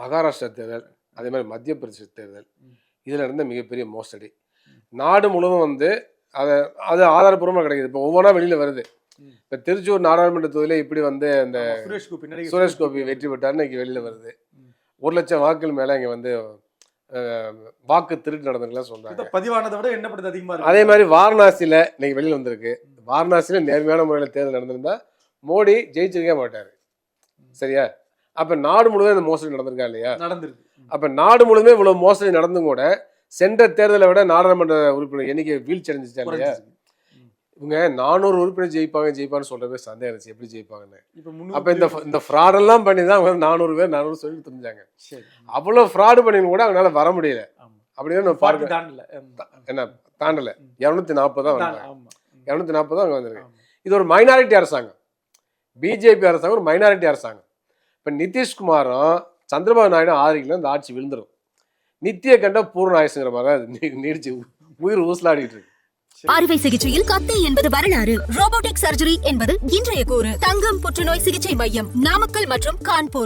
மகாராஷ்டிரா தேர்தல் அதே மாதிரி மத்திய பிரதேச தேர்தல். இதில் இருந்த மிகப்பெரிய மோசடி. நாடு முழுவதும் வந்து அதை அது ஆதாரப்பூர்வமாக கிடைக்குது. இப்போ ஒவ்வொன்றா வெளியில் வருது. இப்போ திருச்சூர் நாடாளுமன்ற தொகுதியில் இப்படி வந்து அந்த சுரேஷ் கோபி சுரேஷ் கோபி வெற்றி பெற்றார்னு இன்னைக்கு வெளியில் வருது. ஒரு லட்சம் வாக்குகள் மேலே இங்கே வந்து வாக்கு திருட்டு நடந்துக்கலாம் சொல்கிறாங்க பதிவானதை விட எண்ணப்படுது அதிகமா இருக்கு? அதே மாதிரி வாரணாசியில் இன்னைக்கு வெளியில் வந்திருக்கு. வாரணாசியில் நேர்மையான முறையில் தேர்தல் நடந்திருந்தா மோடி ஜெயிச்சிருக்கவே மாட்டார். சரியா? அப்போ நாடு முழுவதும் இந்த மோசடி நடந்திருக்கா இல்லையா? நடந்திருக்கு. அப்போ நாடு முழுவதுமே இவ்வளோ மோசடி நடந்தும் கூட சென்ற தேர்தலை விட நாடாளுமன்ற உறுப்பினர் எண்ணிக்கை வீழ்ச்சி அடைஞ்சிச்சா இல்லையா. இவங்க நானூறு உறுப்பினர் ஜெயிப்பாங்க ஜெயிப்பான்னு சொல்றவே சந்தேகம் இருந்துச்சு எப்படி ஜெயிப்பாங்கன்னு. அப்போ இந்த இந்த ஃப்ராடெல்லாம் பண்ணி தான் அவங்க நானூறு பேர் நானூறு சொல்லி தெரிஞ்சாங்க அவ்வளோ ஃப்ராடு பண்ணின்னு கூட அவங்களால வர முடியல. ஆமா. அப்படின்னு நம்ம பார்க்க. என்ன தாண்டல. இரநூத்தி நாற்பது தான் வந்தாங்க. இரநூத்தி நாற்பது தான் அங்கே வந்திருக்கு. இது ஒரு மைனாரிட்டி அரசாங்கம். பிஜேபி அரசாங்கம் ஒரு மைனாரிட்டி அரசாங்கம். இப்போ நிதிஷ்குமாரும் சந்திரபாபு நாயுடும் ஆதரிக்கல இந்த ஆட்சி விழுந்துரும். நித்திய கண்ட பூர்ண ஆயுசுங்கிற மாதிரி நீடிச்சு உயிர் ஊசலாடிட்டு இருக்கு. அறுவை சிகிச்சையில் கத்தை என்பது வரலாறு. ரோபோட்டிக் சர்ஜரி என்பது இன்றைய கூறு. தங்கம் புற்றுநோய் சிகிச்சை மையம் நாமக்கல் மற்றும் கான்பூர்.